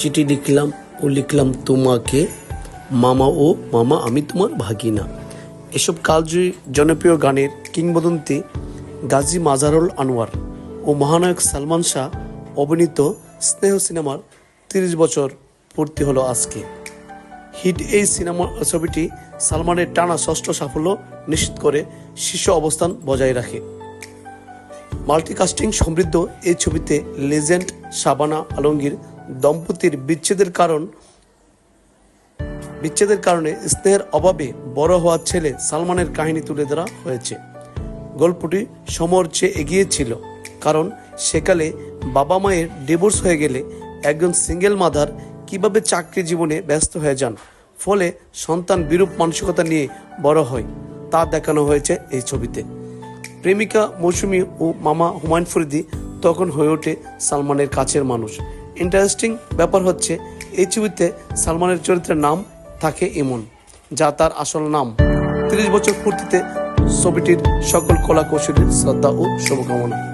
চিঠি লিখলাম ও লিখলাম, তোমাকে মামা ও মামা, আমি তোমার ভাগিনা। এসব কালজয়ী জনপ্রিয় গানের কিংবদন্তি গাজী মাজারুল আনোয়ার ও মহানায়ক সালমান শাহ অভিনীত স্নেহ সিনেমার তিরিশ বছর পূর্তি হলো আজকে। হিট এই সিনেমা ছবিটি সালমানের টানা ষষ্ঠ সাফল্য নিশ্চিত করে শীর্ষ অবস্থান বজায় রাখে। মাল্টিকাস্টিং সমৃদ্ধ এই ছবিতে লেজেন্ড শাবানা আলমগীর দম্পতির বিচ্ছেদের কারণ, বিচ্ছেদের কারণে স্নেহের অভাবে বড় হওয়া ছেলে সালমানের কাহিনী তুলে ধরা হয়েছে। গল্পটি সমর চেয়ে এগিয়ে ছিল, কারণ সেকালে বাবা মায়ের ডিভোর্স হয়ে গেলে একজন সিঙ্গেল মাদার কীভাবে চাকরি জীবনে ব্যস্ত হয়ে যান, ফলে সন্তান বিরূপ মানসিকতা নিয়ে বড় হয়, তা দেখানো হয়েছে এই ছবিতে। প্রেমিকা মৌসুমী ও মামা হুমায়ুন ফরিদি তখন হয়ে ওঠে সালমানের কাছের মানুষ। ইন্টারেস্টিং ব্যাপার হচ্ছে, এই ছবিতে সালমানের চরিত্রের নাম থাকে ইমন যা তার আসল নাম। তিরিশ বছর পূর্তিতে ছবিটির সকল কলা কৌশলীর শ্রদ্ধা ও শুভকামনা।